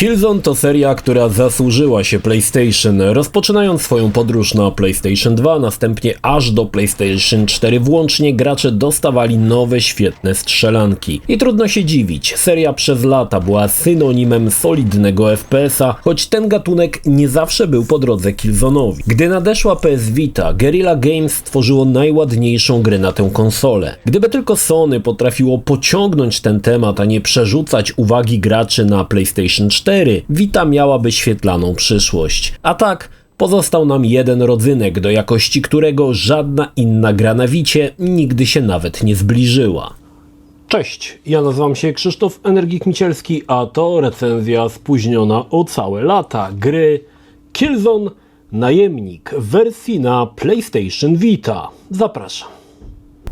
Killzone to seria, która zasłużyła się PlayStation, rozpoczynając swoją podróż na PlayStation 2, następnie aż do PlayStation 4 włącznie gracze dostawali nowe świetne strzelanki. I trudno się dziwić, seria przez lata była synonimem solidnego FPS-a, choć ten gatunek nie zawsze był po drodze Killzone'owi. Gdy nadeszła PS Vita, Guerrilla Games stworzyło najładniejszą grę na tę konsolę. Gdyby tylko Sony potrafiło pociągnąć ten temat, a nie przerzucać uwagi graczy na PlayStation 4, Vita miałaby świetlaną przyszłość. A tak, pozostał nam jeden rodzynek, do jakości którego żadna inna gra na Wicie nigdy się nawet nie zbliżyła. Cześć, ja nazywam się Krzysztof Energik Micielski, a to recenzja spóźniona o całe lata gry Killzone Najemnik w wersji na PlayStation Vita. Zapraszam.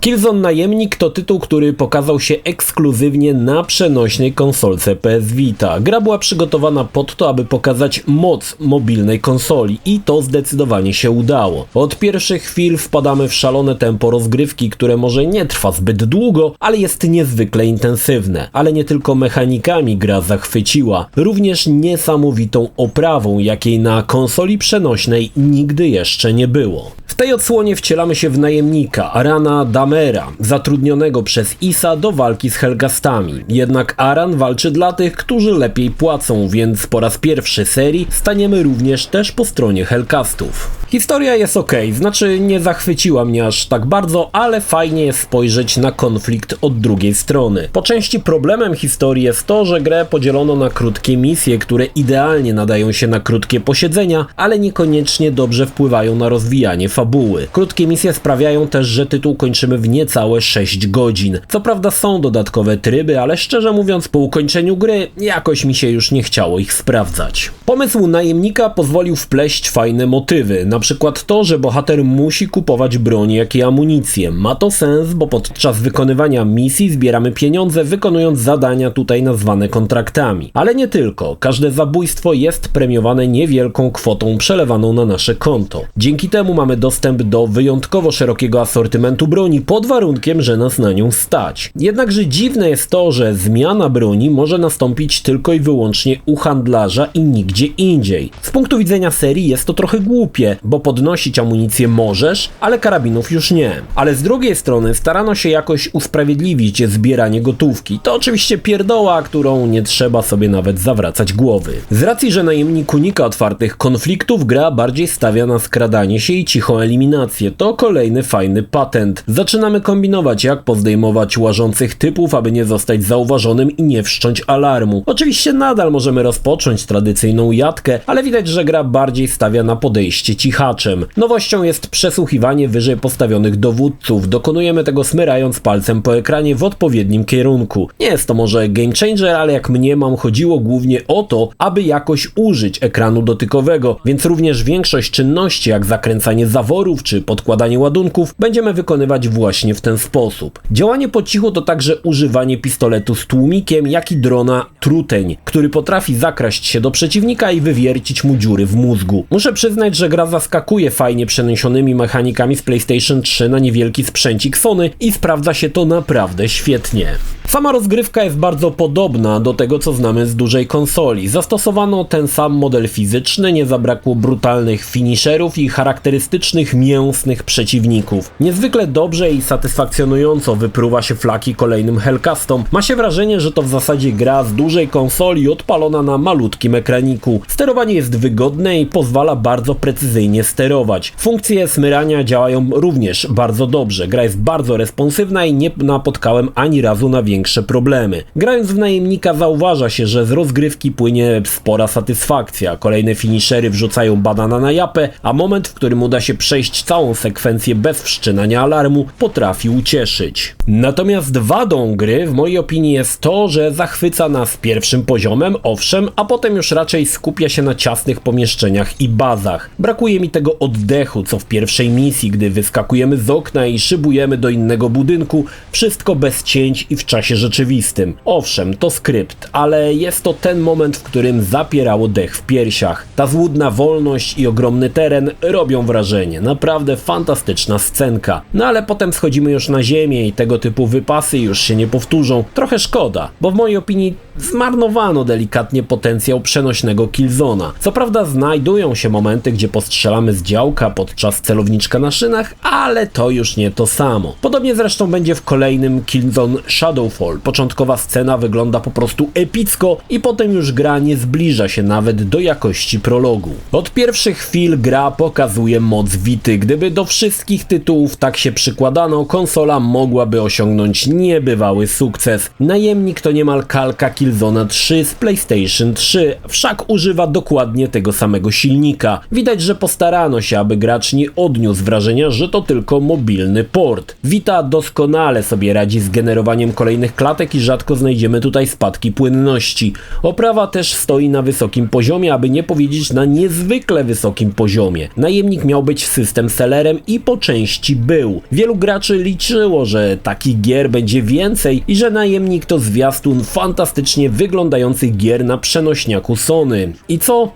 Killzone Najemnik to tytuł, który pokazał się ekskluzywnie na przenośnej konsolce PS Vita. Gra była przygotowana pod to, aby pokazać moc mobilnej konsoli i to zdecydowanie się udało. Od pierwszych chwil wpadamy w szalone tempo rozgrywki, które może nie trwa zbyt długo, ale jest niezwykle intensywne. Ale nie tylko mechanikami gra zachwyciła, również niesamowitą oprawą, jakiej na konsoli przenośnej nigdy jeszcze nie było. Tej odsłonie wcielamy się w najemnika Arana Damera, zatrudnionego przez Isa do walki z Helgastami. Jednak Aran walczy dla tych, którzy lepiej płacą, więc po raz pierwszy serii staniemy również też po stronie Hellcastów. Historia jest ok, znaczy nie zachwyciła mnie aż tak bardzo, ale fajnie jest spojrzeć na konflikt od drugiej strony. Po części problemem historii jest to, że grę podzielono na krótkie misje, które idealnie nadają się na krótkie posiedzenia, ale niekoniecznie dobrze wpływają na rozwijanie fabuły. Krótkie misje sprawiają też, że tytuł kończymy w niecałe 6 godzin. Co prawda są dodatkowe tryby, ale szczerze mówiąc po ukończeniu gry jakoś mi się już nie chciało ich sprawdzać. Pomysł najemnika pozwolił wpleść fajne motywy, na przykład to, że bohater musi kupować broń jak i amunicję. Ma to sens, bo podczas wykonywania misji zbieramy pieniądze wykonując zadania tutaj nazwane kontraktami. Ale nie tylko, każde zabójstwo jest premiowane niewielką kwotą przelewaną na nasze konto. Dzięki temu mamy dostęp do wyjątkowo szerokiego asortymentu broni pod warunkiem, że nas na nią stać. Jednakże dziwne jest to, że zmiana broni może nastąpić tylko i wyłącznie u handlarza i nigdzie indziej. Z punktu widzenia serii jest to trochę głupie, bo podnosić amunicję możesz, ale karabinów już nie. Ale z drugiej strony starano się jakoś usprawiedliwić zbieranie gotówki. To oczywiście pierdoła, którą nie trzeba sobie nawet zawracać głowy. Z racji, że najemnik unika otwartych konfliktów, gra bardziej stawia na skradanie się i cichą eliminację. To kolejny fajny patent. Zaczynamy kombinować, jak pozdejmować łażących typów, aby nie zostać zauważonym i nie wszcząć alarmu. Oczywiście nadal możemy rozpocząć tradycyjną jatkę, ale widać, że gra bardziej stawia na podejście cichaczem. Nowością jest przesłuchiwanie wyżej postawionych dowódców. Dokonujemy tego smyrając palcem po ekranie w odpowiednim kierunku. Nie jest to może game changer, ale jak mnie mam chodziło głównie o to, aby jakoś użyć ekranu dotykowego, więc również większość czynności jak zakręcanie zaworów czy podkładanie ładunków będziemy wykonywać właśnie w ten sposób. Działanie po cichu to także używanie pistoletu z tłumikiem, jak i drona truteń, który potrafi zakraść się do przeciwnika i wywiercić mu dziury w mózgu. Muszę przyznać, że gra zaskakuje fajnie przeniesionymi mechanikami z PlayStation 3 na niewielki sprzęcik Sony i sprawdza się to naprawdę świetnie. Sama rozgrywka jest bardzo podobna do tego, co znamy z dużej konsoli. Zastosowano ten sam model fizyczny, nie zabrakło brutalnych finisherów i charakterystycznych mięsnych przeciwników. Niezwykle dobrze i satysfakcjonująco wypruwa się flaki kolejnym Hellcastom. Ma się wrażenie, że to w zasadzie gra z dużej konsoli odpalona na malutkim ekraniku. Sterowanie jest wygodne i pozwala bardzo precyzyjnie sterować. Funkcje smyrania działają również bardzo dobrze. Gra jest bardzo responsywna i nie napotkałem ani razu na większe problemy. Grając w najemnika zauważa się, że z rozgrywki płynie spora satysfakcja. Kolejne finishery wrzucają banana na japę, a moment, w którym uda się przejść całą sekwencję bez wszczynania alarmu, potrafi ucieszyć. Natomiast wadą gry w mojej opinii jest to, że zachwyca nas pierwszym poziomem, owszem, a potem już raczej skupia się na ciasnych pomieszczeniach i bazach. Brakuje mi tego oddechu, co w pierwszej misji, gdy wyskakujemy z okna i szybujemy do innego budynku, wszystko bez cięć i w czasie rzeczywistym. Owszem, to skrypt, ale jest to ten moment, w którym zapierało dech w piersiach. Ta złudna wolność i ogromny teren robią wrażenie. Naprawdę fantastyczna scenka. No ale potem schodzimy już na ziemię i tego typu wypasy już się nie powtórzą. Trochę szkoda, bo w mojej opinii Zmarnowano delikatnie potencjał przenośnego Killzona. Co prawda znajdują się momenty, gdzie postrzelamy z działka podczas celowniczka na szynach, ale to już nie to samo. Podobnie zresztą będzie w kolejnym Killzone Shadowfall. Początkowa scena wygląda po prostu epicko i potem już gra nie zbliża się nawet do jakości prologu. Od pierwszych chwil gra pokazuje moc Wity. Gdyby do wszystkich tytułów tak się przykładano, konsola mogłaby osiągnąć niebywały sukces. Najemnik to niemal kalka Killzona 3 z PlayStation 3, wszak używa dokładnie tego samego silnika. Widać, że postarano się, aby gracz nie odniósł wrażenia, że to tylko mobilny port. Vita doskonale sobie radzi z generowaniem kolejnych klatek i rzadko znajdziemy tutaj spadki płynności. Oprawa też stoi na wysokim poziomie, aby nie powiedzieć na niezwykle wysokim poziomie. Najemnik miał być system sellerem i po części był. Wielu graczy liczyło, że takich gier będzie więcej i że najemnik to zwiastun wyglądających gier na przenośniaku Sony. I co?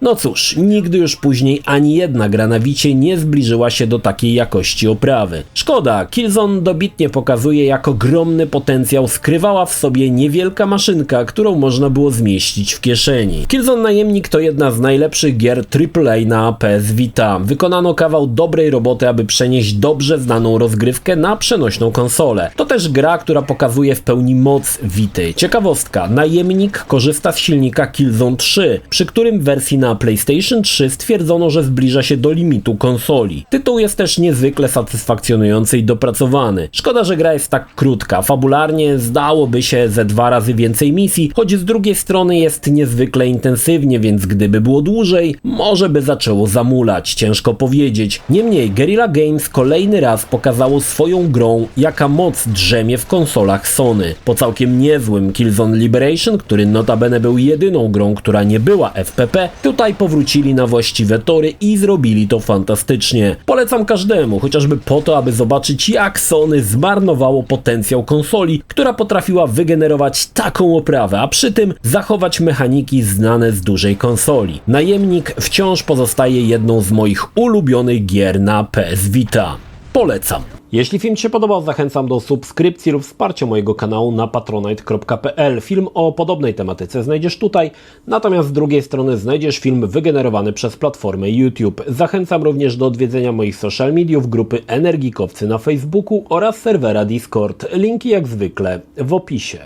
No cóż, nigdy już później ani jedna gra na Wicie nie zbliżyła się do takiej jakości oprawy. Szkoda, Killzone dobitnie pokazuje jak ogromny potencjał skrywała w sobie niewielka maszynka, którą można było zmieścić w kieszeni. Killzone Najemnik to jedna z najlepszych gier AAA na PS Vita. Wykonano kawał dobrej roboty, aby przenieść dobrze znaną rozgrywkę na przenośną konsolę. To też gra, która pokazuje w pełni moc Vity. Ciekawostka, Najemnik korzysta z silnika Killzone 3, przy którym wersji na PlayStation 3 stwierdzono, że zbliża się do limitu konsoli. Tytuł jest też niezwykle satysfakcjonujący i dopracowany. Szkoda, że gra jest tak krótka. Fabularnie zdałoby się ze dwa razy więcej misji, choć z drugiej strony jest niezwykle intensywnie, więc gdyby było dłużej, może by zaczęło zamulać. Ciężko powiedzieć. Niemniej Guerrilla Games kolejny raz pokazało swoją grą, jaka moc drzemie w konsolach Sony. Po całkiem niezłym Killzone Liberation, który notabene był jedyną grą, która nie była FPP, tutaj powrócili na właściwe tory i zrobili to fantastycznie. Polecam każdemu, chociażby po to, aby zobaczyć jak Sony zmarnowało potencjał konsoli, która potrafiła wygenerować taką oprawę, a przy tym zachować mechaniki znane z dużej konsoli. Najemnik wciąż pozostaje jedną z moich ulubionych gier na PS Vita. Polecam. Jeśli film Ci się podobał, zachęcam do subskrypcji lub wsparcia mojego kanału na patronite.pl. Film o podobnej tematyce znajdziesz tutaj, natomiast z drugiej strony znajdziesz film wygenerowany przez platformę YouTube. Zachęcam również do odwiedzenia moich social mediów, grupy Energikowcy na Facebooku oraz serwera Discord. Linki jak zwykle w opisie.